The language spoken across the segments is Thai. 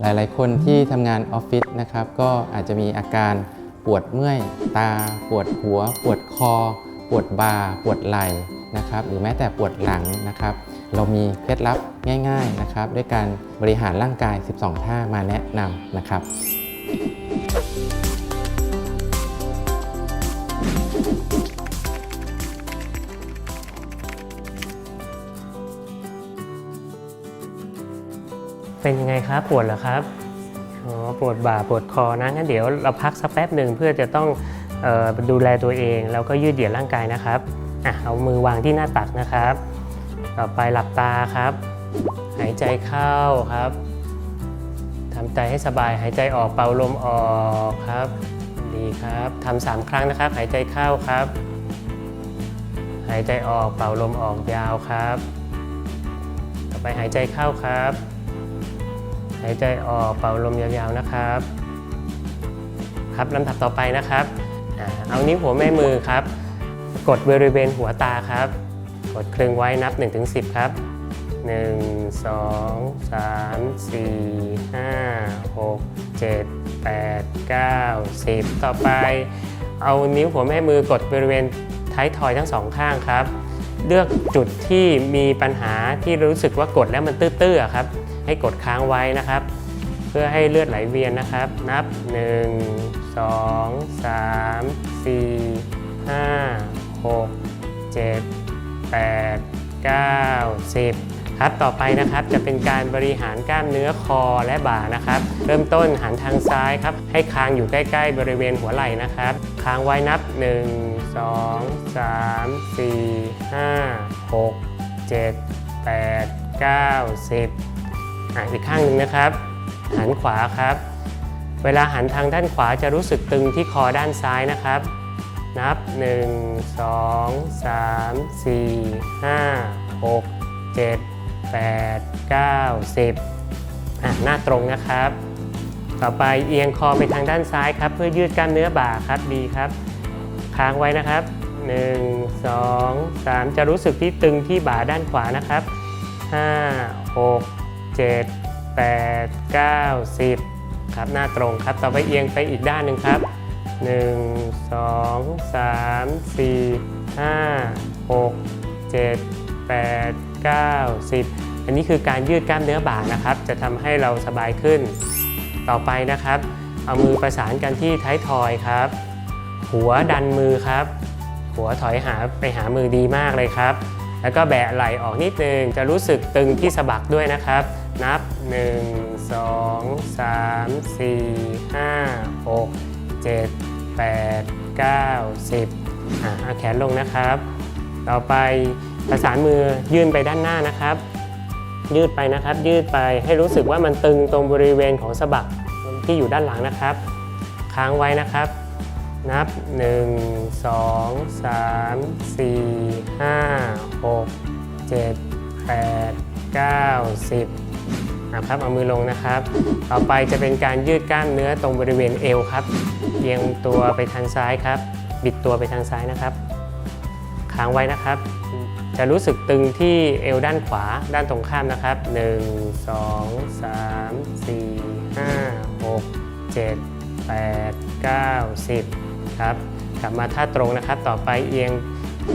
หลายๆ คนที่ทำงานออฟฟิศนะครับก็อาจจะมีอาการปวดเมื่อยตา ปวดหัว ปวดคอ ปวดบ่า ปวดไหล่นะครับหรือแม้แต่ปวดหลังนะครับเรามีเคล็ดลับง่าย ๆนะครับ ด้วยการบริหารร่างกาย 12 ท่ามาแนะนำนะครับ เป็นยังไงครับปวดเหรอครับอ๋อปวดบ่าปวดคอนะงั้นเดี๋ยวเราพักสักแป๊บหนึ่งเพื่อจะต้องออดูแลตัวเอง แล้วก็ยืดเหยียดร่างกายนะครับอะเอามือวางที่หน้าตักนะครับ ต่อไปหลับตาครับ หายใจเข้าครับทำใจให้สบายหายใจออกเป่าลมออกครับดีครับทำสามครั้งนะครับ หายใจเข้าครับ หายใจออกเป่าลมออกยาวครับ ต่อไปหายใจเข้าครับ หายใจออกเป่าลมยาวๆนะครับ ครับลำดับต่อไปนะครับเอานิ้วหัวแม่มือครับ กดบริเวณหัวตาครับ กดคลึงไว้นับ 1-10 ครับ 1 2 3 4 5 6 7 8 9 10 ต่อไป เอานิ้วหัวแม่มือกดบริเวณท้ายทอยทั้งสองข้างครับ เลือกจุดที่มีปัญหาที่รู้สึกว่ากดแล้วมันตื้อๆครับ ให้กดค้างไว้นะครับ เพื่อให้เลือดไหลเวียนนะครับ นับ 1 2 3 4 5 6 7 8 9 10 ครับ ต่อไปนะครับจะเป็นการบริหารกล้ามเนื้อคอและบ่านะครับ เริ่มต้นหันทางซ้ายครับ ให้คางอยู่ใกล้ ๆ บริเวณหัวไหล่นะครับ ค้างไว้นับ 1 2 3 4 5 6 7 8 9 10 อะอีกข้างหนึ่งนะครับ หันขวาครับ เวลาหันทางด้านขวาจะรู้สึกตึงที่คอด้านซ้ายนะครับ นับ 1 2 3 4 5 6 7 8 9 10อะหน้าตรงนะครับ ต่อไปเอียงคอไปทางด้านซ้ายครับ เพื่อยืดกล้ามเนื้อบ่าครับดีครับ ค้างไว้นะครับ 1 2 3 จะรู้สึกที่ตึงที่บ่าด้านขวานะครับ 5 6 7 8 9 10 ครับ หน้าตรงครับ ต่อไปเอียงไปอีกด้านหนึ่งครับ 1 2 3 4 5 6 7 8 9 10 อันนี้คือการยืดกล้ามเนื้อบ่านะครับ จะทำให้เราสบายขึ้น ต่อไปนะครับ เอามือประสานกันที่ท้ายทอยครับ หัวดันมือครับ หัวถอยหาไปหามือดีมากเลยครับแล้วก็แบะไหล่ออกนิดนึงจะรู้สึกตึงที่สะบักด้วยนะครับ นับ 1 2 3 4 5 6 7 8 9 10อะเอาแขนลงนะครับ ต่อไปประสานมือยื่นไปด้านหน้านะครับ ยืดไปนะครับ ยืดไปให้รู้สึกว่ามันตึงตรงบริเวณของสะบักที่อยู่ด้านหลังนะครับ ค้างไว้นะครับ นับ 1 2 3 4 5 6 7 8 9 10 นะครับเอามือลงนะครับ ต่อไปจะเป็นการยืดกล้ามเนื้อตรงบริเวณเอวครับเอียงตัวไปทางซ้ายครับ บิดตัวไปทางซ้ายนะครับค้างไว้นะครับ จะรู้สึกตึงที่เอวด้านขวาด้านตรงข้ามนะครับ 1 2 3 4 5 6 7 8 9 10 ครับ กลับมาท่าตรงนะครับ ต่อไปเอียง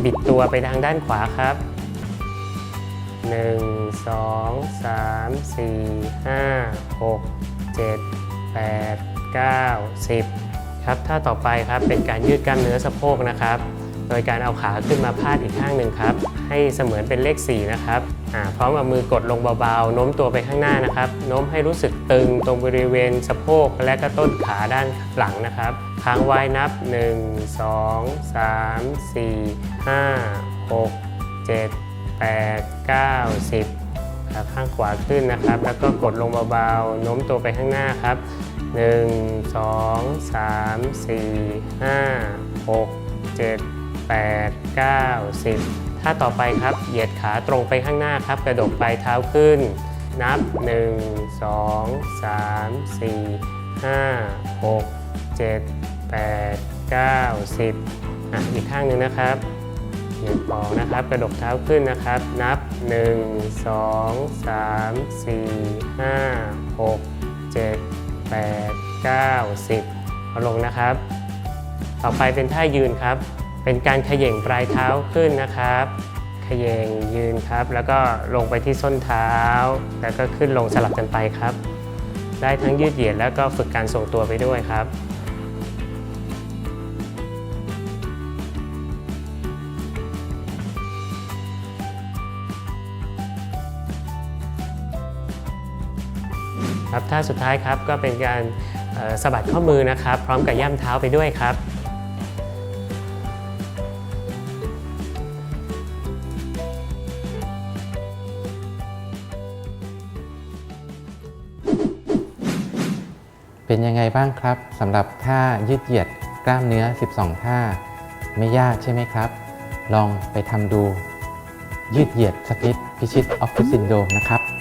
บิดตัวไปทางด้านขวาครับ 1 2 3 4 5 6 7 8 9 10 ครับท่าต่อไปครับเป็นการยืดกล้ามเนื้อสะโพกนะครับ โดยการเอาขาขึ้นมาพาดอีกข้างหนึ่งครับ ให้เสมือนเป็นเลข 4 นะครับพร้อมเอามือกดลงเบาๆโน้มตัวไปข้างหน้านะครับโน้มให้รู้สึกตึงตรงบริเวณสะโพกและก็ต้นขาด้านหลังนะครับค้างไว้นับ 1 2 3 4 5 6 7 8 9 10ขาข้างขวาขึ้นนะครับ แล้วก็กดลงเบาๆโน้มตัวไปข้างหน้าครับ 1 2 3 4 5 6 7 8 9 10 ถ้าต่อไปครับ เหยียดขาตรงไปข้างหน้าครับ กระดกปลายเท้าขึ้น นับ 1 2 3 4 5 6 7 8 9 10อะอีกข้างหนึ่งนะครับ เหยียดออกนะครับ กระดกเท้าขึ้นนะครับ นับ 1 2 3 4 5 6 7 8 9 10เอาลงนะครับ ต่อไปเป็นท่ายืนครับ เป็นการขย่งปลายเท้าขึ้นนะครับขย่งยืนครับ แล้วก็ลงไปที่ส้นเท้า แล้วก็ขึ้นลงสลับกันไปครับ ได้ทั้งยืดเหยียดแล้วก็ฝึกการทรงตัวไปด้วยครับ ครับท่าสุดท้ายครับก็เป็นการสะบัดข้อมือนะครับ พร้อมกับย่ำเท้าไปด้วยครับเป็นยังไงบ้างครับสำหรับท่ายืดเหยียดกล้ามเนื้อ 12 ท่า ไม่ยากใช่ไหมครับ ลองไปทำดูยืดเหยียดสกิทพิชิตออฟฟิศซินโดรมนะครับ